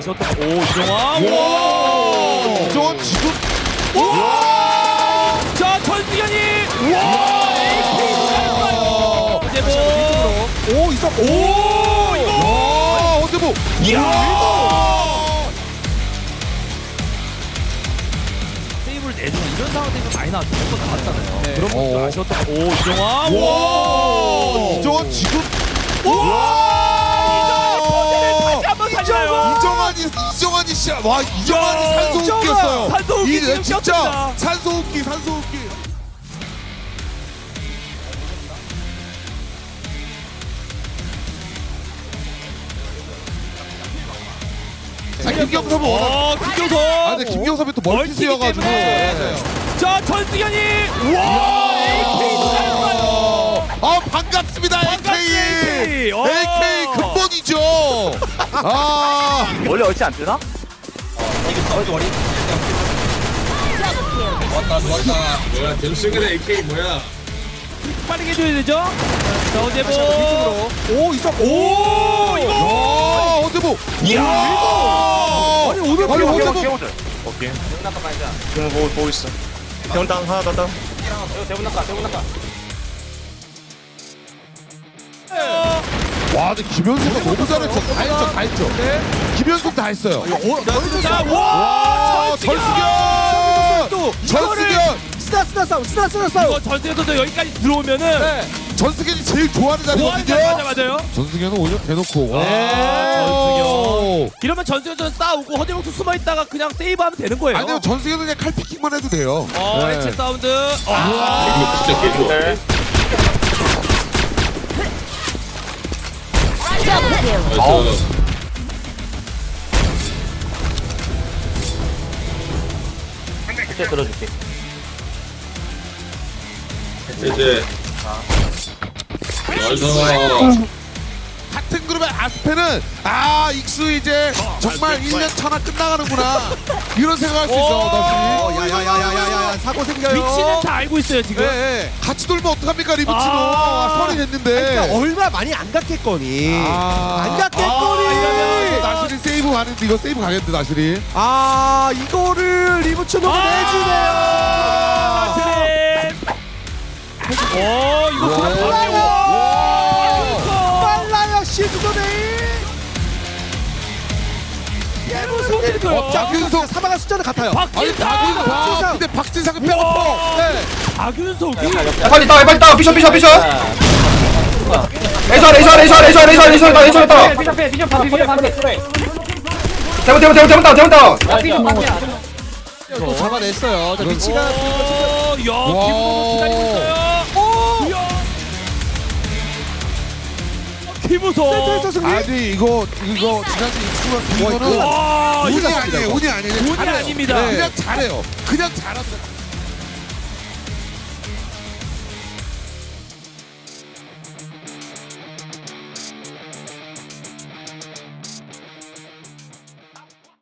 아쉬웠던 오 이정환. 와! 이정환 지금 자 전승현이! 와! 이제 오 이석 오! 이거! 와 어제 뭐 이야! 세이브를 내주는 이런 상황에서 많이 나왔죠 한번 나왔잖아요. 그런 것도 어. 아쉬웠던 오 이정환. 와! 와 이정환 지금 이정환이 이정환이 진짜 와 이정환이 야, 산소호흡기였어요. 산소호흡기 이 지금 진짜 꼈습니다. 산소호흡기 산소호흡기. 아, 김경섭은 워낙 어 아 근데 김경섭이 또 멀티스여가지고 때문에. 자 전승현이 와 AK 잘했어요 아 반갑습니다 반갑습니다. AK 어. AK 근본이죠 아 원래 얼지 안 뜨나? 왔다 왔다 뭐야 전승현의 AK 뭐야 빠르게 해줘야 되죠 자 어제 뭐오 이석 오 이거 야 어제 뭐 이야 아니 오늘 아니 어제 뭐 오케이. 대문학과 말자. 응, 보고, 보고 있어. 대문당 하나 더, 더. 대문학과, 대문학과. 와, 근데 김현수가 너무 잘했죠. 다 했죠, 다 했죠. 김현수 다 했어요. 자와 와, 전승현! 또 전승현! 스나 스나 싸움 스나 스나 싸움 이거 전승현 선수 여기까지 들어오면은 전승현이 제일 좋아하는 좋아하는 자리거든요. 자리 맞아 맞아요 전승현은 오히려 대놓고. 와, 전승현. 이러면 전승현 선수 싸우고 허재복수 숨어 있다가 그냥 세이브하면 되는 거예요 아니요, 전승현은 그냥 칼피킹만 해도 돼요. 어 네. 해체 사운드 아 이거 진짜 개 좋아 네. 나이스 이제 들어줄게. 이제 나이스 같은 그룹의 아스페는 아, 익수 이제 정말 1년 차나 끝나가는구나. 이런 생각할 수 있어, 다시. 야야야야야야 사고 생겨요 위치는 다 알고 있어요 지금 예, 예. 같이 돌면 어떡합니까, 리브치노. 아. 아, 설이 됐는데. 그러니까 얼마 많이 안 갔겠거니 아. 안 갔겠거니 아, 이러면 나실이 세이브 가는데 이거 세이브 가겠는데 나실이 아 이거를 리브츠노가 아, 내주네요. 오 이거 와. 정말 와. 빨라요 시즈더데이 어, 자 그래서 사망한 숫자는 같아요. 아니 박진상 박진상. 근데 박진상은. 빼놓고. 네. 박윤석이? 빨리 따 빨리 따. 비숍 비숍 비숍 에이설 에이설 에이설 에이설 에이설 에이설 따 에이설 따 비전 패, 비전 반피, 비전 반피. 대문 대문 대문 대문 따 대문 따 아, 비전 반피야. 또 잡아냈어요. 자 위치가 오, 야, 김우성 기다리고 있어요. 김우성. 센터에서 승리 아니 이거 이거 지난주 익수가 이거는 와, 운이 이거 아니에요 운이 아니에요 운이 잘해요. 아닙니다. 그냥 잘해요 그냥 잘하더라고요